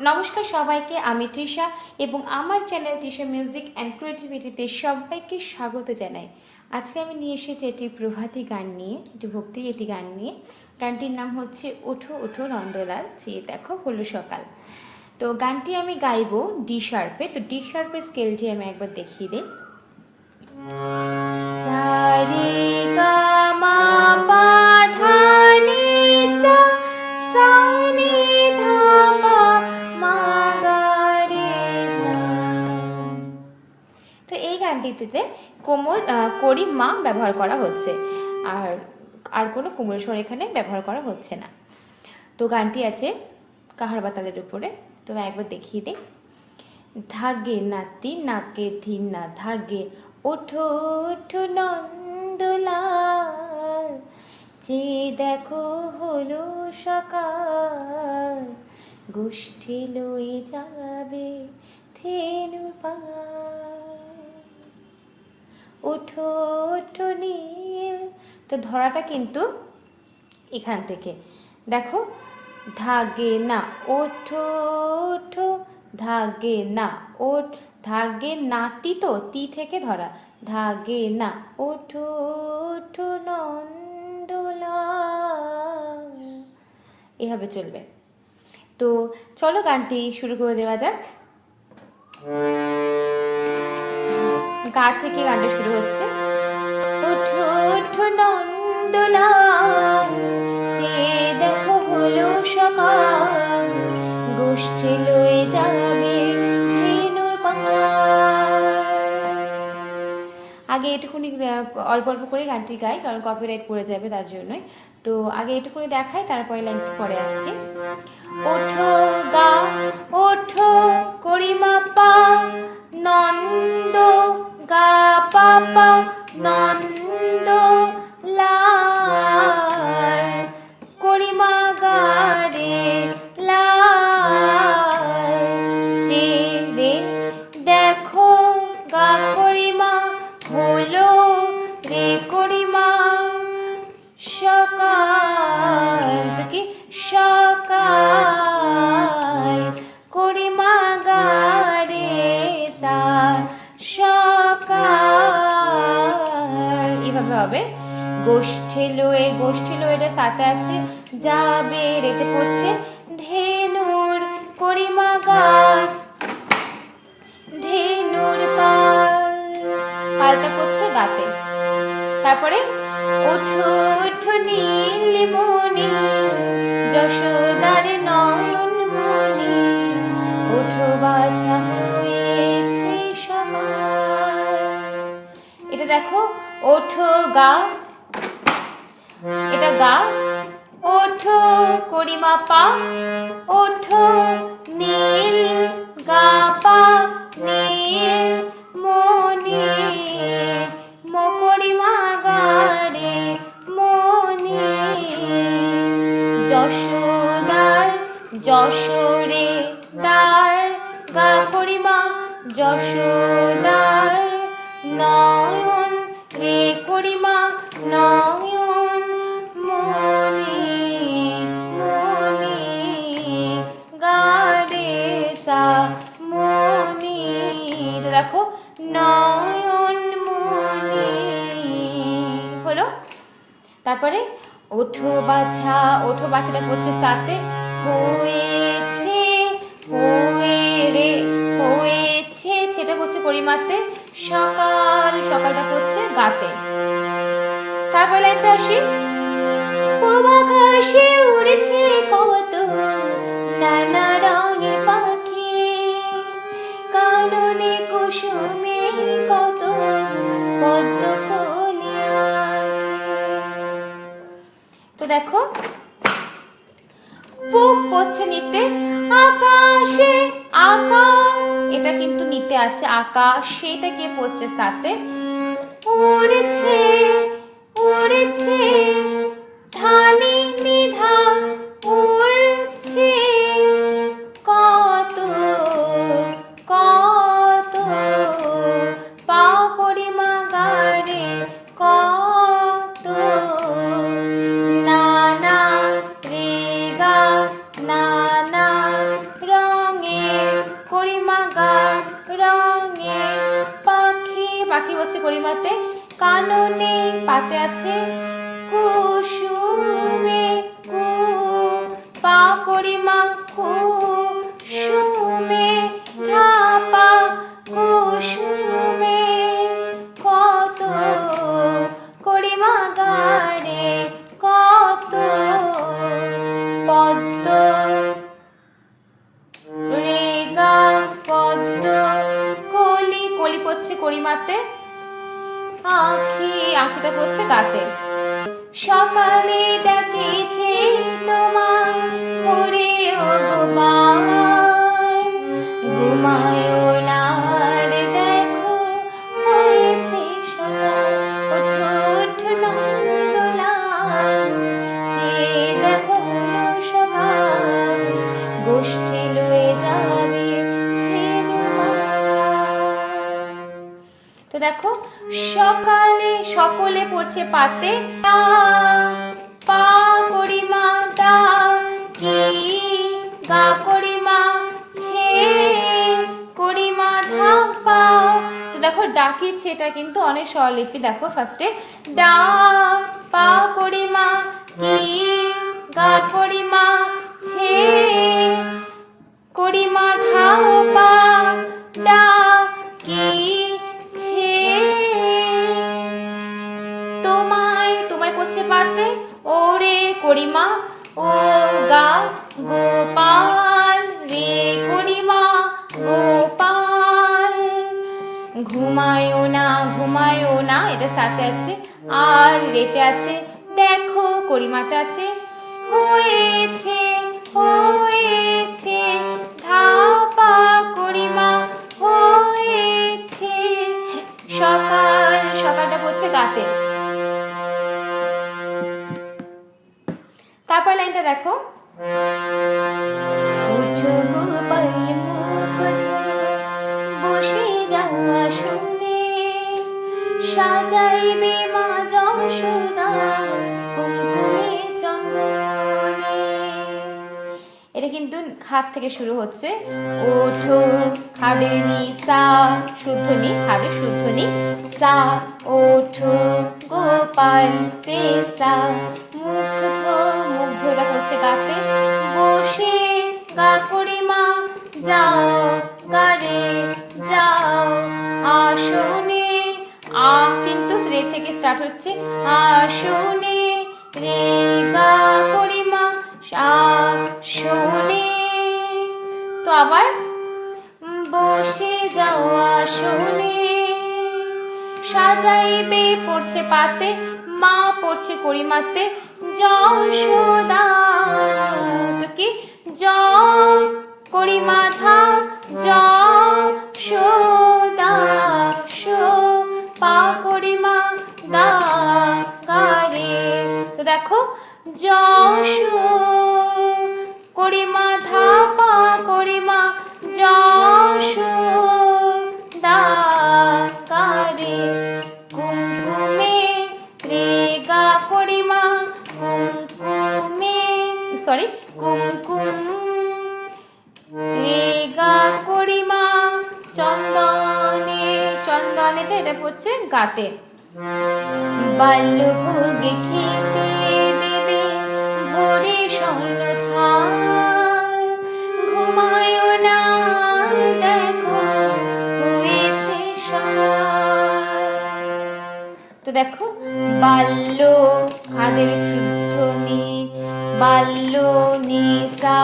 নমস্কার সবাইকে, আমি তৃষা এবং আমার চ্যানেল তৃষা মিউজিক অ্যান্ড ক্রিয়েটিভিটিতে সবাইকে স্বাগত জানাই। আজকে আমি নিয়ে এসেছি একটি প্রভাতী গান নিয়ে, একটি ভক্তি একটি গান নিয়ে। গানটির নাম হচ্ছে ওঠো ওঠো নন্দলাল চেয়ে দেখো হলো সকাল। তো গানটি আমি গাইবো ডি শার্পে তো ডি শার্পের স্কেলটি আমি একবার দেখিয়ে দিই। সারে গা সা তো গানটিতে কোমল আহ, করি মা ব্যবহার করা হচ্ছে। আর আর কোনো কোমল স্বর এখানে ব্যবহার করা হচ্ছে না। তো গানটি আছে কাহার বাতালের উপরে। তো একবার দেখিয়ে দিই। ধাগে নাতি নাকে ধিনা ধাগে ওঠো ওঠো নন্দলাল। যে দেখো হলো সকাল গোষ্ঠী লয়ে যাবে ধেনু ওঠো ওঠো নীল। তো ধরাটা কিন্তু এখান থেকে। দেখো, ধাগে না, ওঠো ওঠো, ধাগে না, ওঠ, ধাগে নাতি তো, তি থেকে ধরা। ধাগে না, ওঠো ওঠো নন্দলা এভাবে চলবে। তো চলো গানটি শুরু করে দেওয়া যাক। গা থেকে গানটা শুরু হচ্ছে? দেখো হলো সকাল। গোষ্ঠী লয়ে যাবে আগে এটুকুনি অল্প অল্প করে গানটি গাই, কারণ কপিরাইট পড়ে যাবে তার জন্যই। তো আগে এটুকুনি দেখাই, তারপরে লাইনটি পরে আসছি। ওঠো গা ওঠো করিমা পা, নন্দ গা পা পা নন্দ লাল, করিমা গা লাল। চে দেখো গা করিমা হলো রে করিমা গোষ্ঠী লয়ে, গোষ্ঠী লয়েটা সাথে আছে, যাবে, রেতে পড়ছে। ধেনুর করিমা গা ধেনুর পাল। পালটা পড়ছে গাতে তারপরে ওঠো ওঠো নীলমণি যশোদার নয়ন মণি ওঠো বাছা হয়েছে সকাল। এটা দেখো, ওঠো গা এটা গা। ওঠো করিমা পা ওঠো নীল গা পা। মনি নয়ন মনি হলো তারপরে ওঠো বাছা ওঠো বাছাটা পড়ছে সাথে হয়েছে হয়ে রে হয়েছে সেটা পড়ছে পরিমাতে সকাল সকালটা পড়ছে গাতে তারপরে লাইনটা আসি উড়েছে কত নানা দেখো। পুক পড়ছে নিতে, আকাশে আকা। এটা কিন্তু নিতে আছে আকাশ সেটা কে পড়ছে সাথে? উড়েছে উড়েছে। ধানি নিধা পদ্ম রেগা পদ্ম কলি কলি পড়ছে করিমাতে আখি আখিটা পড়ছে গাতে। সকালে ডাকেছে পড়ছে পাতে। তা, পা করিমা দা কি গা করিমা ছে করিমা ধা পা। তো দেখো ডাকি ছেটা কিন্তু অনেক স্বরলিপি দেখো ফার্স্টে ডা পা করিমা কি গা করিমা ছে করিমা ধা পা। ডা ও গা গোপাল রে করিমা গোপাল। ঘুমায়ও না ঘুমায়ও না, এটা সাথে আছে, আর রেতে আছে, দেখো করিমাতে আছে। হয়েছে হয়েছে দেখো। বসে যাওয়া শুনে সাজাইবে মা যশোদা এটা কিন্তু খাদ থেকে শুরু হচ্ছে। ওঠো খাদের নি সা শুদ্ধ নি খাদের শুদ্ধ নি সা, ওঠো গোপাল তে সা মুখ ধোটা হচ্ছে গাতে। বসে গা করি মা, যাও গারে যাও। আসনে, আ কিন্তু রে থেকে স্টার্ট হচ্ছে। আসনে রে গা করি মা, আসনে। তো আবার বসে যাও আসনে। সাজাইবে পড়ছে পাতে, মা পড়ছে করিমাতে। যশোদা কি? জ করিমা থা যশোদা সো পা করিমা দা গারে তো দেখো যশো করি ধা পড়ছে গাতে। দেখো তো দেখো, বাল্য খাদের শুদ্ধনি বাল্য নিসা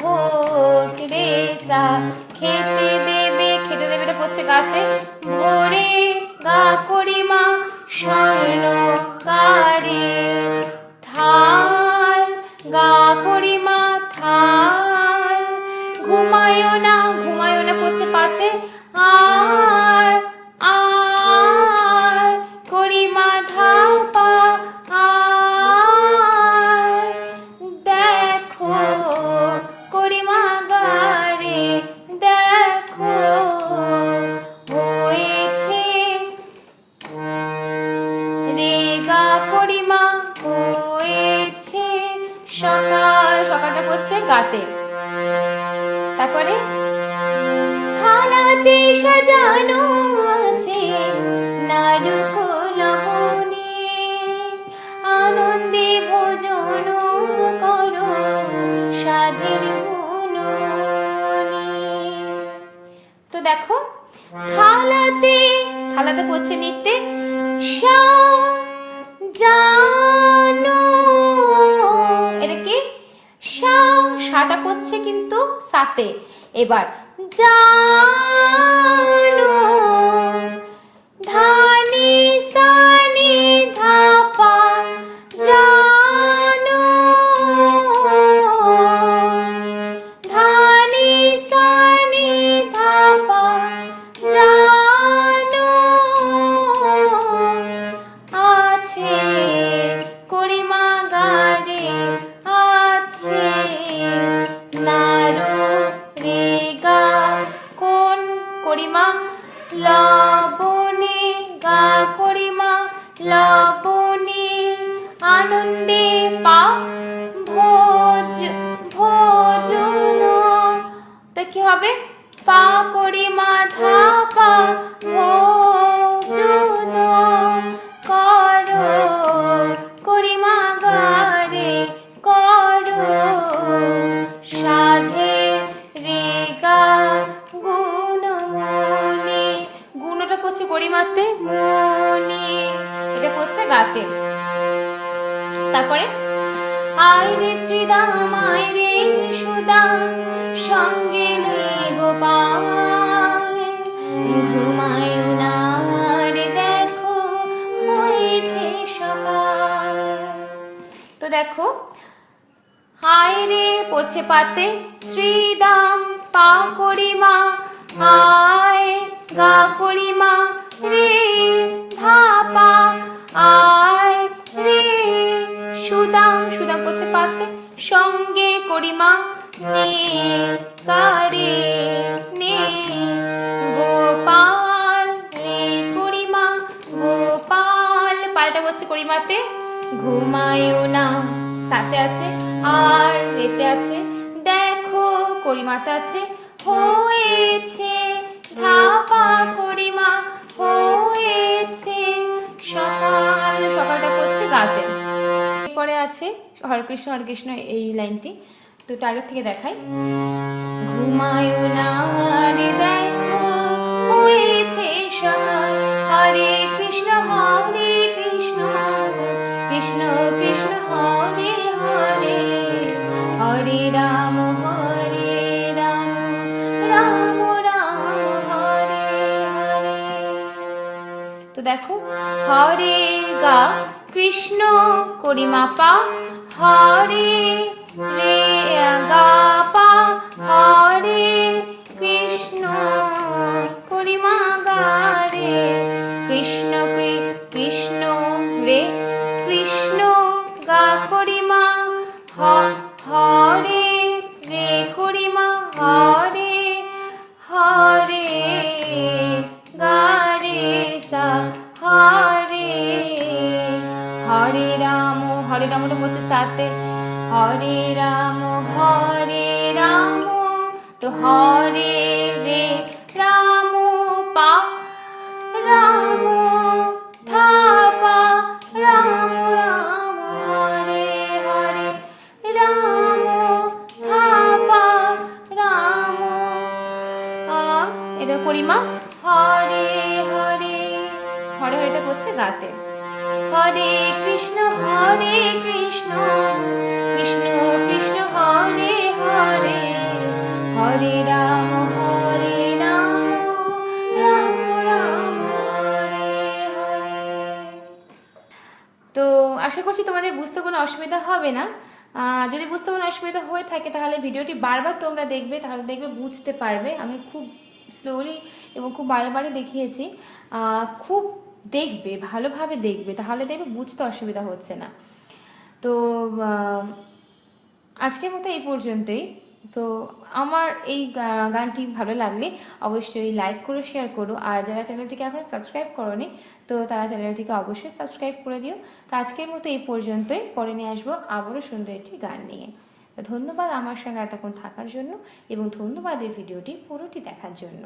ভোগ খেতে দেবে। খেতে দেবে এটা পড়ছে গাতে। গা করিমা সকালটা পড়ছে গাতে। তারপরে, থালাতে সাজানো আছে নারকলবনে আনন্দে ভোজন করো সাধের তো দেখো, থালাতে থালাতে পড়ছে নিত্যে, সা সাতে এবার জানো ধানি দেখো। হায় রে পড়ছে পাতে, শ্রীদাম পা করিমা আয় গা করিমা রে ধাপা, আয় রে সুদাম সুদাম পড়ছে পাতে, সঙ্গে করিমা নে কারে, নে গোপাল রে করিমা গোপাল পাল্টা পড়ছে করিমাতে। ঘুমায়ও না। সাথে আছে আর রেতে আছে, দেখো করিমাতে আছে। হয়েছে, ধাপা করিমা, হয়েছে, সকাল, সকালটা পড়ছে গাতে এরপরে আছে হরে কৃষ্ণ হরে কৃষ্ণ এই লাইনটি। তো আগের থেকে দেখাই। ঘুমায়ও না হরে গা কৃষ্ণ করিমাপা হরে রে হরে রাম হরে রাম, তো হরে রে। রাম পা, রাম থাপা, রাম রাম, হরে হরে। রাম থাপা, রাম এটা করিমা হরে হরে। হরে হরেটা করছে গাতে। হরে কৃষ্ণ হরে কৃষ্ণ তোমাদের বুঝতে কোনো অসুবিধা হবে না। যদি বুঝতে কোনো অসুবিধা হয়ে থাকে, তাহলে ভিডিওটি বারবার তোমরা দেখবে, তাহলে দেখবে বুঝতে পারবে। আমি খুব স্লোলি এবং খুব বারে দেখিয়েছি। খুব দেখবে, ভালোভাবে দেখবে, তাহলে দেখবে বুঝতে অসুবিধা হচ্ছে না। তো আজকের মতো এই পর্যন্তই। তো আমার এই গানটি ভালো লাগলে অবশ্যই লাইক করো শেয়ার করো। আর যারা চ্যানেলটিকে এখনও সাবস্ক্রাইব করনি, তো তারা চ্যানেলটিকে অবশ্যই সাবস্ক্রাইব করে দিও। তো আজকের মতো এই পর্যন্তই। পরে নিয়ে আসব আবারও সুন্দর একটি গান নিয়ে। ধন্যবাদ আমার সঙ্গে এতক্ষণ থাকার জন্য এবং ধন্যবাদ এই ভিডিওটি পুরোটি দেখার জন্য।